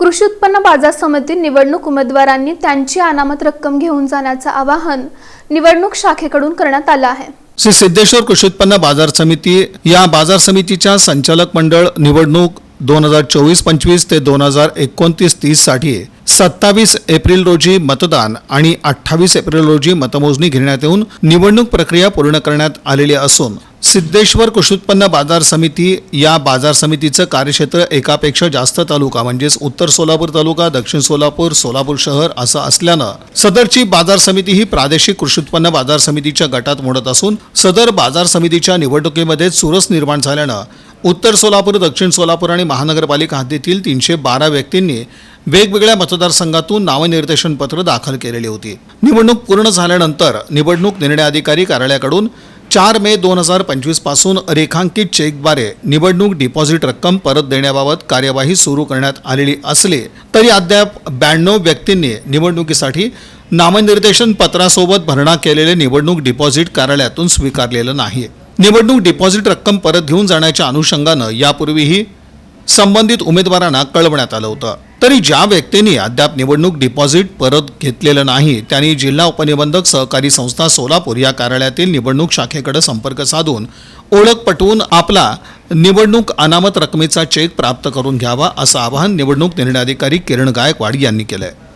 कृषी उत्पन्न बाजार समिती निवडणूक उमेदवारांनी त्यांची अनामत रक्कम घेऊन जाण्याचं आवाहन निवडणूक शाखेकडून करण्यात आलं आहे. श्री सिद्धेश्वर कृषी उत्पन्न बाजार समिती या बाजार समितीच्या संचालक मंडळ निवडणूक दोन हजार चोवीस पंचवीस ते दोन हजार एकोणतीस तीससाठी सत्तावीस एप्रिल रोजी मतदान आणि अठ्ठावीस एप्रिल रोजी मतमोजणी घेण्यात येऊन निवडणूक प्रक्रिया पूर्ण करण्यात आलेली असून सिद्धेश्वर कृषी उत्पन्न बाजार समिती या बाजार समितीचं कार्यक्षेत्र एकापेक्षा जास्त तालुका म्हणजेच उत्तर सोलापूर तालुका दक्षिण सोलापूर सोलापूर शहर असं असल्यानं सदरची बाजार समिती ही प्रादेशिक कृषी उत्पन्न बाजार समितीच्या गटात मोडत असून सदर बाजार समितीच्या निवडणुकीमध्ये चुरस निर्माण झाल्यानं उत्तर सोलापूर दक्षिण सोलापूर आणि महानगरपालिका हद्दीतील तीनशे बारा व्यक्तींनी वेगवेगळ्या मतदारसंघातून नावनिर्देशन पत्र दाखल केलेली होती. निवडणूक पूर्ण झाल्यानंतर निवडणूक निर्णय अधिकारी कार्यालयाकडून चार मे दोन हजार पंचवीसपासून रेखांकित चेकद्वारे निवडणूक डिपॉझिट रक्कम परत देण्याबाबत कार्यवाही सुरू करण्यात आलेली असली तरी अद्याप ब्याण्णव व्यक्तींनी निवडणुकीसाठी नामनिर्देशन पत्रासोबत भरणा केलेले निवडणूक डिपॉझिट कार्यालयातून स्वीकारलेलं नाही. निवडणूक डिपॉझिट रक्कम परत घेऊन जाण्याच्या अनुषंगानं यापूर्वीही संबंधित उमेदवारांना कळवण्यात आलं होतं. तरी ज्या व्यक्तींनी अद्याप निवडणूक डिपॉझिट परत घेतलेलं नाही त्यांनी जिल्हा उपनिबंधक सहकारी संस्था सोलापूर या कार्यालयातील निवडणूक शाखेकडे संपर्क साधून ओळख पटवून आपला निवडणूक अनामत रकमेचा चेक प्राप्त करून घ्यावा असं आवाहन निवडणूक निर्णयाधिकारी किरण गायकवाड यांनी केलं आहे